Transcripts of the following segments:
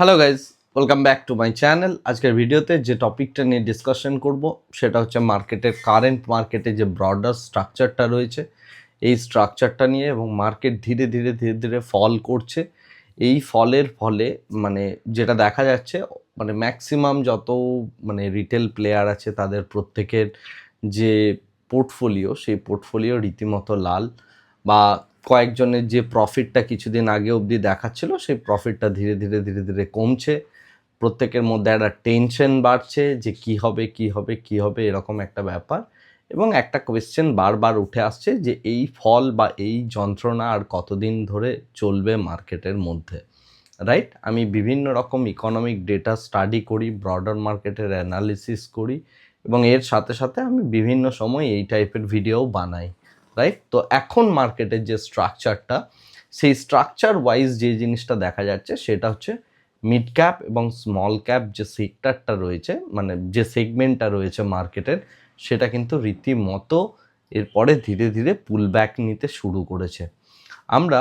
Hello guys welcome back to my channel আজকের ভিডিওতে যে টপিকটা নিয়ে ডিসকাশন করব, সেটা হচ্ছে মার্কেটের কারেন্ট মার্কেটে যে ব্রডার স্ট্রাকচারটা রয়েছে, এই স্ট্রাকচারটা নিয়ে এবং মার্কেট ধীরে ধীরে ধীরে ধীরে ফল করছে। এই ফলের ফলে মানে যেটা দেখা যাচ্ছে মানে ম্যাক্সিমাম যত মানে রিটেল প্লেয়ার আছে, তাদের প্রত্যেকের যে পোর্টফোলিও সেই পোর্টফোলিও রীতিমতো লাল বা কয়েকজনের যে প্রফিটটা কিছুদিন আগে অবধি দেখাচ্ছিল, সেই প্রফিটটা ধীরে ধীরে ধীরে ধীরে কমছে। প্রত্যেকের মধ্যে একটা টেনশন বাড়ছে যে কি হবে কি হবে কি হবে, এরকম একটা ব্যাপার। এবং একটা কোয়েশ্চেন বারবার উঠে আসছে যে এই ফল বা এই যন্ত্রণা আর কতদিন ধরে চলবে মার্কেটের মধ্যে? রাইট আমি বিভিন্ন রকম ইকোনমিক ডেটা স্টাডি করি ব্রডার মার্কেটের অ্যানালিসিস করি এবং এর সাথে সাথে আমি বিভিন্ন সময় এই টাইপের ভিডিও বানাই। রাইট তো এখন মার্কেটের যে স্ট্রাকচারটা সেই স্ট্রাকচার ওয়াইজ যে জিনিসটা দেখা যাচ্ছে, সেটা হচ্ছে মিড ক্যাপ এবং স্মল ক্যাপ যে সেক্টরটা রয়েছে মানে যে সেগমেন্টটা রয়েছে মার্কেটের সেটা কিন্তু রীতিমতো এরপরে ধীরে ধীরে পুল ব্যাক নিতে শুরু করেছে। আমরা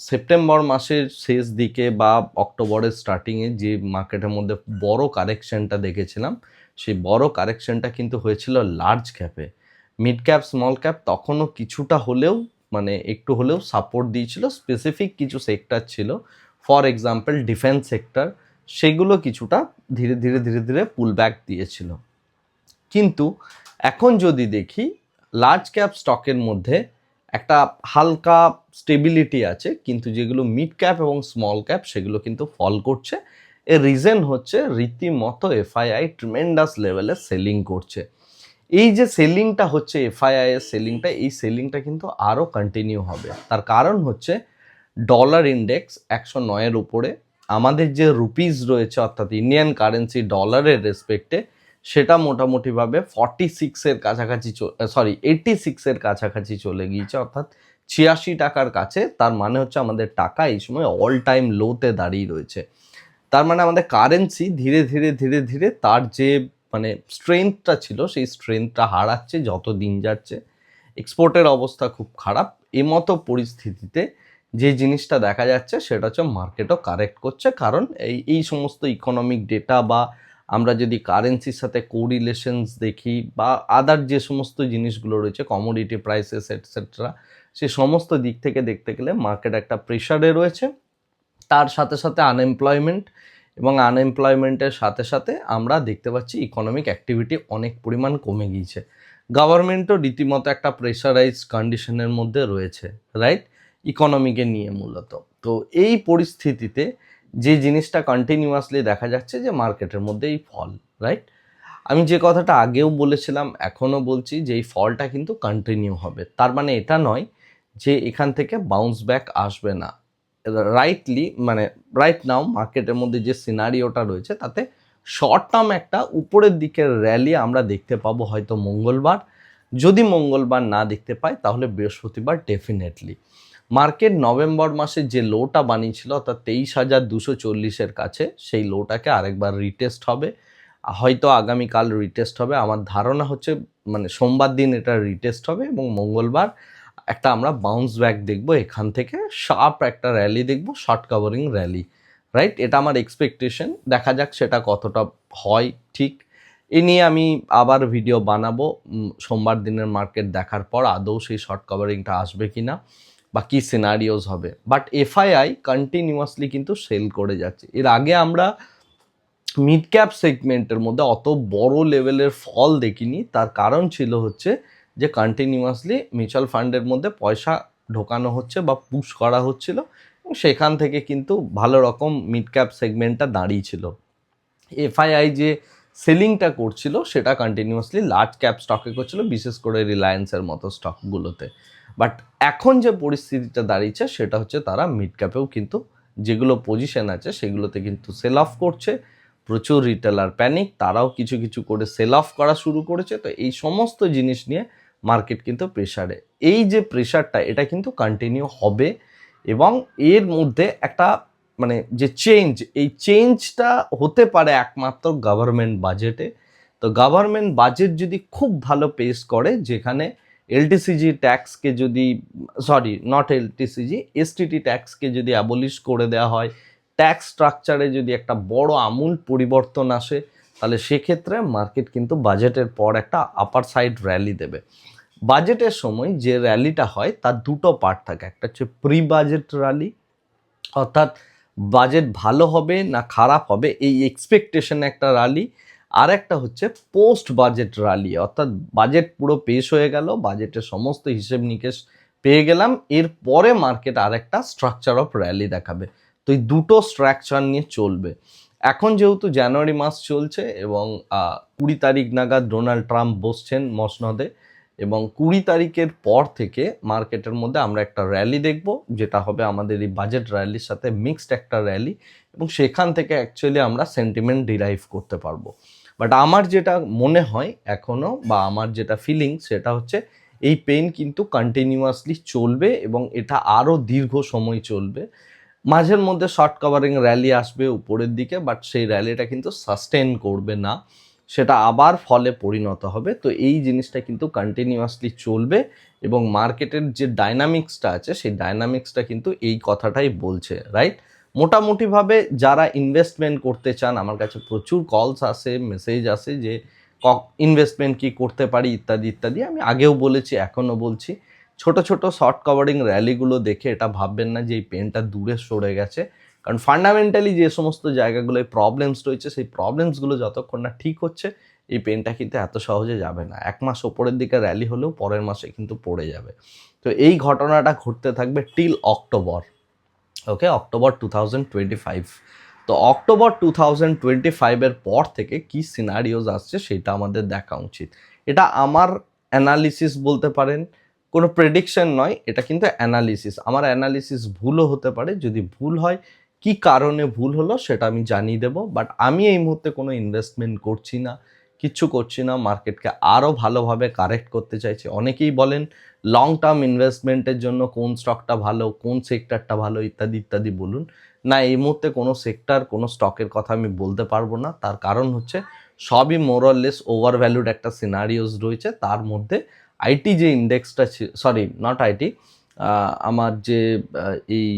সেপ্টেম্বর মাসের শেষ দিকে বা অক্টোবরের স্টার্টিংয়ে যে মার্কেটের মধ্যে বড় কারেকশনটা দেখেছিলাম, সেই বড় কারেকশনটা কিন্তু হয়েছিল লার্জ ক্যাপে মিড ক্যাপ স্মল ক্যাপ তখনও কিছুটা হলেও মানে একটু হলেও সাপোর্ট দিয়েছিল। স্পেসিফিক কিছু সেক্টর ছিল। ফর এক্সাম্পল ডিফেন্স সেক্টর সেগুলো কিছুটা ধীরে ধীরে ধীরে ধীরে পুল ব্যাক দিয়েছিল। কিন্তু এখন যদি দেখি লার্জ ক্যাপ স্টকের মধ্যে একটা হালকা স্টেবিলিটি আছে, কিন্তু যেগুলো মিড ক্যাপ এবং স্মল ক্যাপ সেগুলো কিন্তু ফল করছে। এর রিজন হচ্ছে, রীতিমতো এফআইআই ট্রিমেন্ডাস লেভেলে সেলিং করছে। এই যে সেলিংটা হচ্ছে এফআইআই এর সেলিংটা এই সেলিংটা কিন্তু আরও কন্টিনিউ হবে। তার কারণ হচ্ছে ডলার ইন্ডেক্স একশো নয়ের উপরে, আমাদের যে রুপিস রয়েছে, অর্থাৎ ইন্ডিয়ান কারেন্সি ডলারের রেসপেক্টে সেটা মোটামুটিভাবে ফর্টি সিক্সের কাছাকাছি সরি এইটি সিক্সের কাছাকাছি চলে গিয়েছে, অর্থাৎ ছিয়াশি টাকার কাছে। তার মানে হচ্ছে, আমাদের টাকা এই সময় অল টাইম লোতে দাঁড়িয়ে রয়েছে। তার মানে আমাদের কারেন্সি ধীরে ধীরে ধীরে ধীরে তার যে মানে স্ট্রেংথটা ছিল, সেই স্ট্রেংথটা হারাচ্ছে, যত দিন যাচ্ছে। এক্সপোর্টের অবস্থা খুব খারাপ। মতো পরিস্থিতিতে যে জিনিসটা দেখা যাচ্ছে, সেটা হচ্ছে মার্কেটও কারেক্ট করছে। কারণ এই এই সমস্ত ইকোনমিক ডেটা বা আমরা যদি কারেন্সির সাথে কোরিলেশনস দেখি বা আদার যে সমস্ত জিনিসগুলো রয়েছে কমোডিটি প্রাইসেস এটসেট্রা সে সমস্ত দিক থেকে দেখতে গেলে মার্কেট একটা প্রেশারে রয়েছে। তার সাথে সাথে আনএমপ্লয়মেন্ট এবং আনএমপ্লয়মেন্টের সাথে সাথে আমরা দেখতে পাচ্ছি ইকোনমিক অ্যাক্টিভিটি অনেক পরিমাণ কমে গিয়েছে। গভর্নমেন্টও রীতিমতো একটা প্রেশারাইজ কন্ডিশনের মধ্যে রয়েছে রাইট ইকোনমিকে নিয়ে মূলত। তো এই পরিস্থিতিতে যে জিনিসটা কন্টিনিউয়াসলি দেখা যাচ্ছে যে মার্কেটের মধ্যে এই ফল রাইট আমি যে কথাটা আগেও বলেছিলাম, এখনও বলছি যে এই ফলটা কিন্তু কন্টিনিউ হবে। তার মানে এটা নয় যে এখান থেকে বাউন্স ব্যাক আসবে না। রাইটলি মানে রাইট নাও মার্কেটের মধ্যে যে সিনারিওটা রয়েছে, তাতে শর্ট টার্ম একটা উপরের দিকের র্যালি আমরা দেখতে পাবো হয়তো মঙ্গলবার। যদি মঙ্গলবার না দেখতে পাই, তাহলে বৃহস্পতিবার ডেফিনেটলি মার্কেট নভেম্বর মাসে যে লোটা বানিয়েছিল, অর্থাৎ তেইশ হাজার দুশো চল্লিশের কাছে, সেই লোটাকে আরেকবার রিটেস্ট হবে। হয়তো আগামীকাল রিটেস্ট হবে। আমার ধারণা হচ্ছে মানে সোমবার দিন এটা রিটেস্ট হবে এবং মঙ্গলবার একটা আমরা বাউন্স ব্যাক দেখব, এখান থেকে শার্প একটা র্যালি দেখব শর্ট কাভারিং র্যালি রাইট এটা আমার এক্সপেকটেশন দেখা যাক সেটা কতটা হয় ঠিক। এ নিয়ে আমি আবার ভিডিও বানাবো। সোমবার দিনের মার্কেট দেখার পর আদৌ সেই শর্ট কাভারিংটা আসবে কি না বা কী সিনারিওস হবে। বাট এফআইআই কন্টিনিউয়াসলি কিন্তু সেল করে যাচ্ছে। এর আগে আমরা মিড ক্যাপ সেগমেন্টের মধ্যে অত বড় লেভেলের ফল দেখিনি। তার কারণ ছিল হচ্ছে যে কন্টিনিউয়াসলি মিউচুয়াল ফান্ডের মধ্যে পয়সা ঢোকানো হচ্ছে বা পুশ করা হচ্ছিল সেখান থেকে কিন্তু ভালো রকম মিড ক্যাপ সেগমেন্টটা দাঁড়িয়েছিল। এফআইআই যে সেলিংটা করছিল, সেটা কন্টিনিউয়াসলি লার্জ ক্যাপ স্টকে করছিল, বিশেষ করে রিলায়েন্সের মতো স্টকগুলোতে বাট এখন যে পরিস্থিতিটা দাঁড়িয়েছে, সেটা হচ্ছে তারা মিড ক্যাপেও কিন্তু যেগুলো পজিশন আছে, সেগুলোতে কিন্তু সেল অফ করছে। প্রচুর রিটেলার প্যানিক তারাও কিছু কিছু করে সেল অফ করা শুরু করেছে। তো এই সমস্ত জিনিস নিয়ে মার্কেট কিন্তু প্রেশারে এই যে প্রেশারটা এটা কিন্তু কন্টিনিউ হবে এবং এর মধ্যে একটা মানে যে চেঞ্জ এই চেঞ্জটা হতে পারে একমাত্র গভর্নমেন্ট বাজেটে তো গভর্নমেন্ট বাজেট যদি খুব ভালো পেশ করে, যেখানে এলটিসিজি ট্যাক্সকে যদি সরি নট এলটিসিজি এসটিটি ট্যাক্সকে যদি অ্যাবলিশ করে দেওয়া হয় ট্যাক্স স্ট্রাকচারে যদি একটা বড় আমূল পরিবর্তন আসে, তাহলে সেক্ষেত্রে মার্কেট কিন্তু বাজেটের পর একটা আপার সাইড র্যালি দেবে। বাজেটের সময় যে র্যালিটা হয়, তার দুটো পার্ট থাকে। একটা হচ্ছে প্রি বাজেট র্যালি অর্থাৎ বাজেট ভালো হবে না খারাপ হবে, এই এক্সপেকটেশন একটা র্যালি আর একটা হচ্ছে পোস্ট বাজেট র্যালি অর্থাৎ বাজেট পুরো পেশ হয়ে গেল বাজেটের সমস্ত হিসেব নিকেশ পেয়ে গেলাম এরপরে মার্কেট আর একটা স্ট্রাকচার অফ র্যালি দেখাবে। তো এই দুটো স্ট্রাকচার নিয়ে চলবে। এখন যেহেতু জানুয়ারি মাস চলছে এবং কুড়ি তারিখ নাগাদ ডোনাল্ড ট্রাম্প বসছেন মসনদে এবং কুড়ি তারিখের পর থেকে মার্কেটের মধ্যে আমরা একটা র্যালি দেখব, যেটা হবে আমাদের এই বাজেট র্যালির সাথে মিক্সড একটা র্যালি এবং সেখান থেকে অ্যাকচুয়ালি আমরা সেন্টিমেন্ট ডিরাইভ করতে পারব। বাট আমার যেটা মনে হয় এখনও বা আমার যেটা ফিলিং সেটা হচ্ছে এই পেন কিন্তু কন্টিনিউয়াসলি চলবে এবং এটা আরও দীর্ঘ সময় চলবে। মাঝের মধ্যে শর্ট কভারিং র্যালি আসবে উপরের দিকে বাট সেই র্যালিটা কিন্তু সাস্টেন করবে না। সেটা আবার ফলে পরিণত হবে। তো এই জিনিসটা কিন্তু কন্টিনিউয়াসলি চলবে এবং মার্কেটের যে ডাইনামিক্সটা আছে, সেই ডাইনামিক্সটা কিন্তু এই কথাটাই বলছে রাইট মোটামুটিভাবে যারা ইনভেস্টমেন্ট করতে চান, আমার কাছে প্রচুর কলস আসে মেসেজ আসে যে ইনভেস্টমেন্ট কি করতে পারি? ইত্যাদি ইত্যাদি। আমি আগেও বলেছি, এখনও বলছি। ছোট ছোট শর্ট কভারিং র্যালিগুলো দেখে এটা ভাববেন না যে, এই পেনটা দূরে সরে গেছে। কারণ ফান্ডামেন্টালি যে সমস্ত জায়গাগুলোয় প্রবলেমস রয়েছে, সেই প্রবলেমসগুলো যতক্ষণ না ঠিক হচ্ছে, এই পেনটা কিন্তু এত সহজে যাবে না। এক মাস ওপরের দিকে র্যালি হলেও পরের মাসে কিন্তু পড়ে যাবে। তো এই ঘটনাটা ঘটতে থাকবে till October okay October two twenty five তো অক্টোবর টু থাউজেন্ড টোয়েন্টি ফাইভের পর থেকে কী সিনারিওজ আসছে সেটা আমাদের দেখা উচিত। এটা আমার অ্যানালিসিস বলতে পারেন, কোনো প্রেডিকশন নয়, এটা কিন্তু অ্যানালিসিস আমার অ্যানালিসিস ভুলও হতে পারে, যদি ভুল হয় কি কারণে ভুল হলো সেটা আমি জানিয়ে দেবো বাট আমি এই মুহূর্তে কোনো ইনভেস্টমেন্ট করছি না কিচ্ছু করছি না মার্কেটকে আরও ভালোভাবে কারেক্ট করতে চাইছি। অনেকেই বলেন লং টার্ম ইনভেস্টমেন্টের জন্য কোন স্টকটা ভালো, কোন সেক্টরটা ভালো, ইত্যাদি ইত্যাদি বলুন। না, এই মুহূর্তে কোনো সেক্টর কোনো স্টকের কথা আমি বলতে পারব না। তার কারণ হচ্ছে সবই more or less over valued একটা সিনারিওস রয়েছে। তার মধ্যে আইটি যে ইন্ডেক্সটা সরি নট আইটি আমার যে এই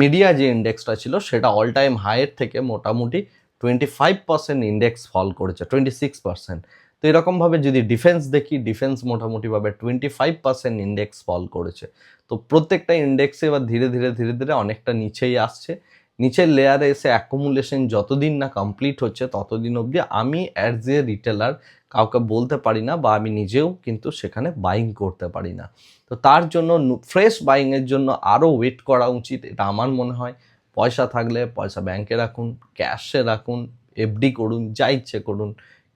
মিডিয়া যে ইন্ডেক্সটা ছিল, সেটা অল টাইম হাইয়ের থেকে মোটামুটি twenty five percent index fall করেছে টোয়েন্টি সিক্স পার্সেন্ট তো এরকমভাবে যদি ডিফেন্স দেখি ডিফেন্স মোটামুটিভাবে twenty five percent index fall করেছে। তো প্রত্যেকটা ইন্ডেক্সে এবার ধীরে ধীরে ধীরে ধীরে অনেকটা নিচেই আসছে। নিচের লেয়ারে এসে অ্যাকুমুলেশন যতদিন না কমপ্লিট হচ্ছে, ততদিন অবধি আমি অ্যাজ এ রিটেলার কাউকে বলতে পারি না বা আমি নিজেও কিন্তু সেখানে বাইং করতে পারি না। তো তার জন্য ফ্রেশ বাইংয়ের জন্য আরও ওয়েট করা উচিত, এটা আমার মনে হয়। পয়সা থাকলে পয়সা ব্যাংকে রাখুন ক্যাশে রাখুন এফডি করুন, যা ইচ্ছে করুন।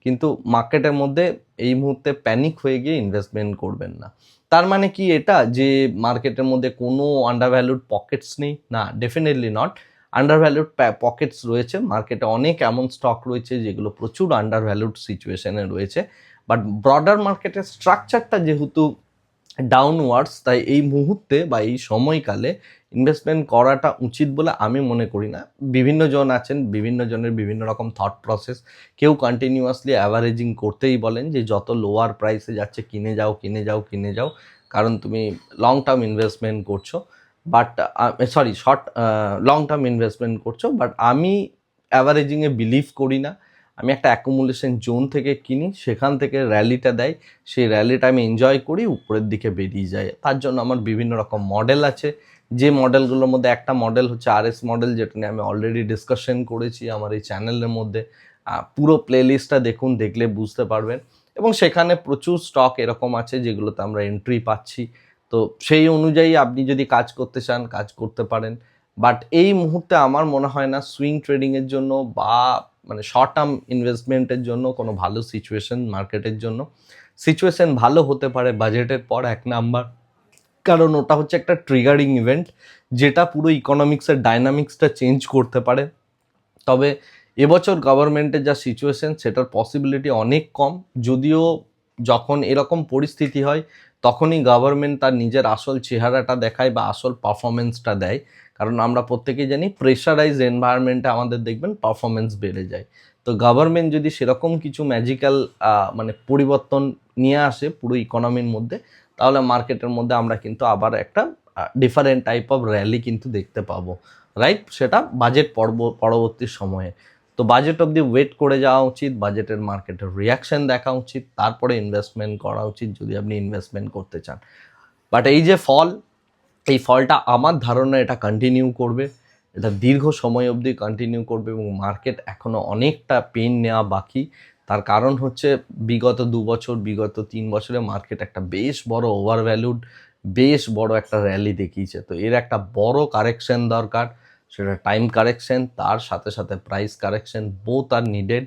কিন্তু মার্কেটের মধ্যে এই মুহূর্তে প্যানিক হয়ে গিয়ে ইনভেস্টমেন্ট করবেন না। তার মানে কি এটা? যে মার্কেটের মধ্যে কোনো আন্ডারভ্যালুড পকেটস নেই? না ডেফিনেটলি নট আন্ডারভ্যালুড পকেটস রয়েছে। মার্কেটে অনেক এমন স্টক রয়েছে যেগুলো প্রচুর আন্ডারভ্যালুড সিচুয়েশনে রয়েছে। বাট ব্রডার মার্কেটের স্ট্রাকচারটা যেহেতু ডাউনওয়ার্ডস তাই এই মুহূর্তে বা এই সময়কালে ইনভেস্টমেন্ট করাটা উচিত বলে আমি মনে করি না। বিভিন্ন জন আছেন, বিভিন্ন জনের বিভিন্ন রকম থট প্রসেস কেউ কন্টিনিউয়াসলি অ্যাভারেজিং করতেই বলেন যে যত লোয়ার প্রাইসে যাচ্ছে, কিনে যাও কিনে যাও কিনে যাও। কারণ তুমি লং টার্ম ইনভেস্টমেন্ট করছ। But sorry short long term investment করছ বাট আমি অ্যাভারেজিংয়ে বিলিভ করি না। আমি একটা অ্যাকুমুলেশন জোন থেকে কিনি, সেখান থেকে র্যালিটা দেয়। সেই র্যালিটা আমি এনজয় করি, উপরের দিকে বেরিয়ে যায়। তার জন্য আমার বিভিন্ন রকম মডেল আছে। যে মডেলগুলোর মধ্যে একটা মডেল হচ্ছে আর এস মডেল যেটা নিয়ে আমি অলরেডি ডিসকাশন করেছি আমার এই চ্যানেলের মধ্যে। পুরো প্লেলিস্টটা দেখুন, দেখলে বুঝতে পারবেন। এবং সেখানে প্রচুর স্টক এরকম আছে, যেগুলোতে আমরা এন্ট্রি পাচ্ছি। তো সেই অনুযায়ী আপনি যদি কাজ করতে চান, কাজ করতে পারেন। বাট এই মুহূর্তে আমার মনে হয় না সুইং ট্রেডিংয়ের জন্য বা মানে শর্ট টার্ম ইনভেস্টমেন্টের জন্য কোনো ভালো সিচুয়েশন মার্কেটের জন্য। সিচুয়েশন ভালো হতে পারে বাজেটের পর এক নাম্বার কারণ ওটা হচ্ছে একটা ট্রিগারিং ইভেন্ট যেটা পুরো ইকোনমিক্সের ডাইনামিক্সটা চেঞ্জ করতে পারে। তবে এবছর গভর্নমেন্টের যা সিচুয়েশন সেটার পসিবিলিটি অনেক কম। যদিও যখন এরকম পরিস্থিতি হয় তখনই গভর্নমেন্ট তার নিজের আসল চেহারাটা দেখায় বা আসল পারফরমেন্সটা দেয়। কারণ আমরা প্রত্যেকেই জানি প্রেশারাইজ এনভায়রনমেন্টে আমাদের দেখবেন পারফরমেন্স বেড়ে যায়। তো গভর্নমেন্ট যদি সেরকম কিছু ম্যাজিক্যাল মানে পরিবর্তন নিয়ে আসে পুরো ইকোনমির মধ্যে, তাহলে মার্কেটের মধ্যে আমরা কিন্তু আবার একটা ডিফারেন্ট টাইপ অফ র্যালি কিন্তু দেখতে পাবো। রাইট সেটা বাজেট পর্ব, পরবর্তী সময়ে। তো বাজেট অবধি ওয়েট করে যাওয়া উচিত বাজেটের মার্কেটের রিয়াকশন দেখা উচিত, তারপরে ইনভেস্টমেন্ট করা উচিত যদি আপনি ইনভেস্টমেন্ট করতে চান। বাট এই যে ফল এই ফলটা আমার ধারণা এটা কন্টিনিউ করবে, এটা দীর্ঘ সময় অবধি কন্টিনিউ করবে এবং মার্কেট এখনও অনেকটা পেন নেওয়া বাকি। তার কারণ হচ্ছে বিগত দু বছর, বিগত তিন বছরে মার্কেট একটা বেশ বড় ওভারভ্যালুড বেশ বড় একটা র্যালি দেখিয়েছে। তো এর একটা বড় কারেকশন দরকার। সেটা টাইম কারেকশন তার সাথে সাথে price correction both are needed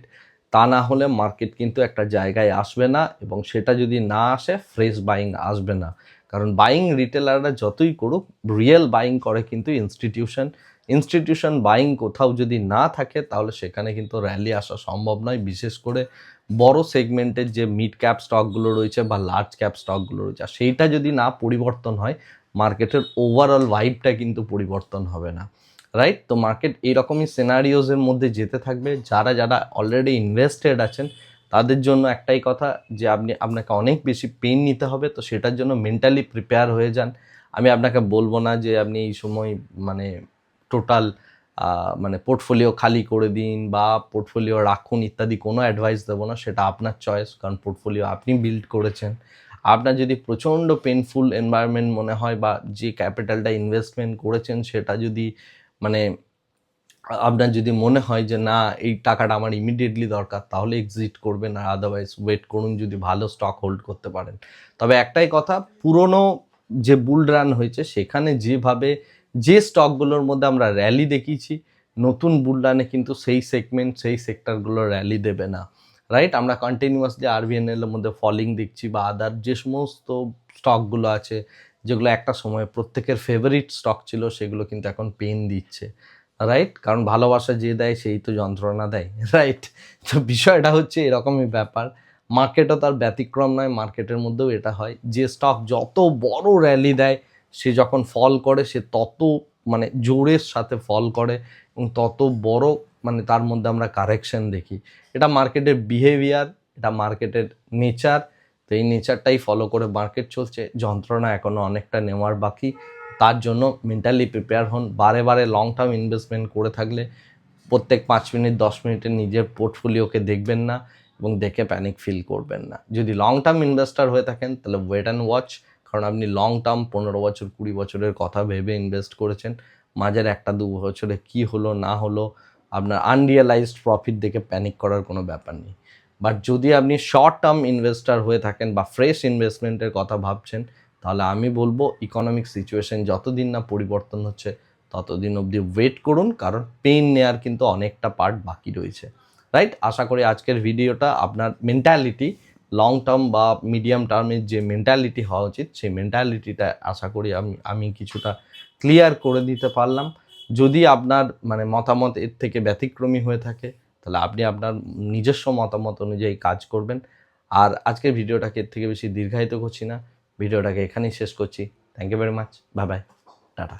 তা না হলে মার্কেট কিন্তু একটা জায়গায় আসবে না এবং সেটা যদি না আসে ফ্রেশ বাইং আসবে না। কারণ বাইং রিটেলাররা যতই করুক রিয়েল বাইং করে কিন্তু ইনস্টিটিউশন ইনস্টিটিউশন বাইং কোথাও যদি না থাকে, তাহলে সেখানে কিন্তু র্যালি আসা সম্ভব নয়। বিশেষ করে বড় সেগমেন্টের যে মিড ক্যাপ স্টকগুলো রয়েছে বা লার্জ ক্যাপ স্টকগুলো রয়েছে সেইটা যদি না পরিবর্তন হয় মার্কেটের ওভারঅল ভাইবটা কিন্তু পরিবর্তন হবে না। রাইট তো মার্কেট এইরকমই সিনারিওজের মধ্যে যেতে থাকবে। যারা যারা অলরেডি ইনভেস্টেড আছেন, তাদের জন্য একটাই কথা যে আপনি, আপনাকে অনেক বেশি পেন নিতে হবে। তো সেটার জন্য মেন্টালি প্রিপেয়ার হয়ে যান। আমি আপনাকে বলব না যে আপনি এই সময় মানে টোটাল মানে পোর্টফোলিও খালি করে দিন বা পোর্টফোলিও রাখুন ইত্যাদি কোনো অ্যাডভাইস দেবো না। সেটা আপনার চয়েস কারণ পোর্টফোলিও আপনি বিল্ড করেছেন। আপনার যদি প্রচণ্ড পেনফুল এনভায়রনমেন্ট মনে হয় বা যে ক্যাপিটালটা ইনভেস্টমেন্ট করেছেন, সেটা যদি মানে আপনার যদি মনে হয় যে, না, এই টাকাটা আমার ইমিডিয়েটলি দরকার, তাহলে এক্সিট করবেন আর আদারওয়াইজ ওয়েট করুন যদি ভালো স্টক হোল্ড করতে পারেন। তবে একটাই কথা, পুরনো যে বুল রান হয়েছে, সেখানে যেভাবে যে স্টকগুলোর মধ্যে আমরা র্যালি দেখিয়েছি, নতুন বুল রানে কিন্তু সেই সেগমেন্ট সেই সেক্টরগুলো র্যালি দেবে না। রাইট আমরা কন্টিনিউয়াসলি আরবিএনএল এর মধ্যে ফলিং দেখছি বা আদার যে সমস্ত স্টকগুলো আছে যেগুলো একটা সময় প্রত্যেকের ফেভারিট স্টক ছিল, সেগুলো কিন্তু এখন পেন দিচ্ছে রাইট কারণ ভালোবাসা যে দেয়, সেই তো যন্ত্রণা দেয় রাইট তো বিষয়টা হচ্ছে এরকমই ব্যাপার। মার্কেটও তার ব্যতিক্রম নয় মার্কেটের মধ্যেও এটা হয়। যে স্টক যত বড় র্যালি দেয়, সে যখন ফল করে, সে তত মানে জোরের সাথে ফল করে এবং তত বড় মানে তার মধ্যে আমরা কারেকশন দেখি। এটা মার্কেটের বিহেভিয়ার এটা মার্কেটের নেচার তো এই নেচারটাই ফলো করে মার্কেট চলছে। যন্ত্রণা এখনও অনেকটা নেওয়ার বাকি। তার জন্য মেন্টালি প্রিপেয়ার হন। বারে বারে লং টার্ম ইনভেস্টমেন্ট করে থাকলে প্রত্যেক পাঁচ মিনিট, দশ মিনিটে নিজের পোর্টফোলিওকে দেখবেন না এবং দেখে প্যানিক ফিল করবেন না। যদি লং টার্ম ইনভেস্টার হয়ে থাকেন, তাহলে ওয়েট অ্যান্ড ওয়াচ কারণ আপনি লং টার্ম পনেরো বছর, কুড়ি বছরের কথা ভেবে ইনভেস্ট করেছেন। মাঝের একটা দু বছরে কি হলো, না হলো, আপনার আনরিয়ালাইজড প্রফিট দেখে প্যানিক করার কোনো ব্যাপার নেই। বাট যদি আপনি শর্ট টার্ম ইনভেস্টার হয়ে থাকেন বা ফ্রেশ ইনভেস্টমেন্টের কথা ভাবছেন, তাহলে আমি বলব ইকোনমিক সিচুয়েশন যতদিন না পরিবর্তন হচ্ছে, ততদিন অবধি ওয়েট করুন। কারণ পেন নেয়ার কিন্তু অনেকটা পার্ট বাকি রয়েছে। রাইট আশা করি আজকের ভিডিওটা আপনার মেন্টালিটি লং টার্ম বা মিডিয়াম টার্মের যে মেন্টালিটি হওয়া উচিত, সেই মেন্টালিটিটা আশা করি আমি আমি কিছুটা ক্লিয়ার করে দিতে পারলাম। যদি আপনার মানে মতামত এর থেকে ব্যতিক্রমী হয়ে থাকে তাহলে আপনি আপনার নিজস্ব মতামত অনুযায়ী কাজ করবেন। আর আজকের ভিডিওটাকে এর থেকে বেশি দীর্ঘায়িত করছি না। ভিডিওটাকে এখানেই শেষ করছি। Thank you very much bye bye tata